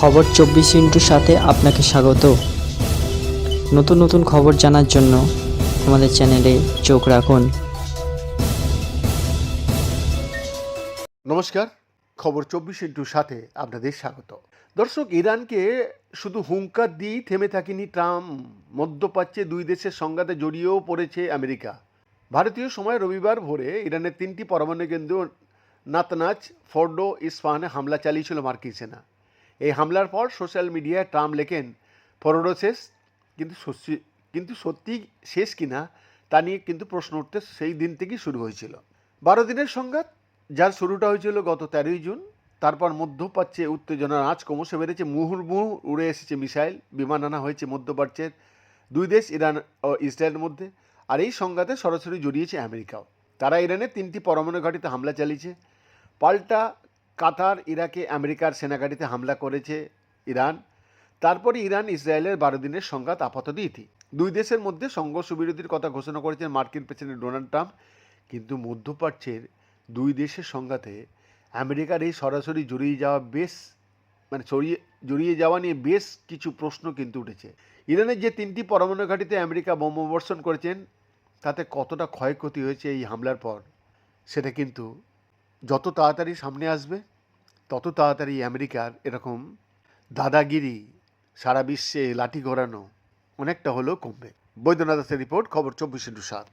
খবর চব্বিশ ইন্টুর সাথে আপনাকে স্বাগত। নতুন নতুন খবর জানার জন্য আমাদের চ্যানেলে চোখ রাখুন। নমস্কার, খবর চব্বিশ ইন্টুর সাথে আপনাদের স্বাগত। দর্শক, ইরানকে শুধু হুঙ্কার দিয়েই থেমে থাকেনি ট্রাম্প। মধ্যপ্রাচ্যে দুই দেশের সংঘাতে জড়িয়েও পড়েছে আমেরিকা। ভারতীয় সময় রবিবার ভোরে ইরানের তিনটি পরমাণু কেন্দ্র নাতনাচ ফোর্ডো ইস্পাহানে হামলা চালিয়েছিল মার্কিন সেনা। এই হামলার পর সোশ্যাল মিডিয়ায় ট্রাম্প লেখেন, ফোর্ডো শেষ, কিন্তু কিন্তু সত্যি শেষ কিনা তা নিয়ে কিন্তু প্রশ্ন উঠতে সেই দিন থেকেই শুরু হয়েছিল। বারো দিনের সংঘাত, যার শুরুটা হয়েছিল গত তেরোই জুন, তারপর মধ্যপ্রাচ্যে উত্তেজনার আঁচ ক্রমশ বেড়েছে মুহুর্মুহু উড়ে এসেছে মিসাইল, বিমান আনা হয়েছে মধ্যপ্রাচ্যের দুই দেশ, ইরান ও ইসরায়েলের মধ্যে, আর এই সংঘাতে সরাসরি জড়িয়েছে আমেরিকাও। তারা ইরানের তিনটি পরমাণু ঘাঁটিতে হামলা চালিয়েছে। পাল্টা কাতার, ইরাকে আমেরিকার সেনাঘাঁটিতে হামলা করেছে ইরান। তারপরে ইরান ইসরায়েলের বারো দিনের সংঘাত আপাতত ইতি। দুই দেশের মধ্যে সংঘর্ষ বিরতির কথা ঘোষণা করেছেন মার্কিন প্রেসিডেন্ট ডোনাল্ড ট্রাম্প। কিন্তু মধ্যপ্রাচ্যের দুই দেশের সংঘাতে আমেরিকার এই সরাসরি জড়িয়ে যাওয়া বেশ মানে ছড়িয়ে, জড়িয়ে যাওয়া নিয়ে বেশ কিছু প্রশ্ন কিন্তু উঠেছে। ইরানের যে তিনটি পরমাণু ঘাঁটিতে আমেরিকা বোমাবর্ষণ করেছেন, তাতে কতটা ক্ষয়ক্ষতি হয়েছে এই হামলার পর, সেটা কিন্তু যত তাড়াতাড়ি সামনে আসবে, তত তাড়াতাড়ি আমেরিকার এরকম দাদাগিরি সারা বিশ্বে লাঠি ঘোরানো অনেকটা হলেও কমবে। বৈদ্যনাথ দাসের রিপোর্ট, খবর চব্বিশে ইন্টু সাত।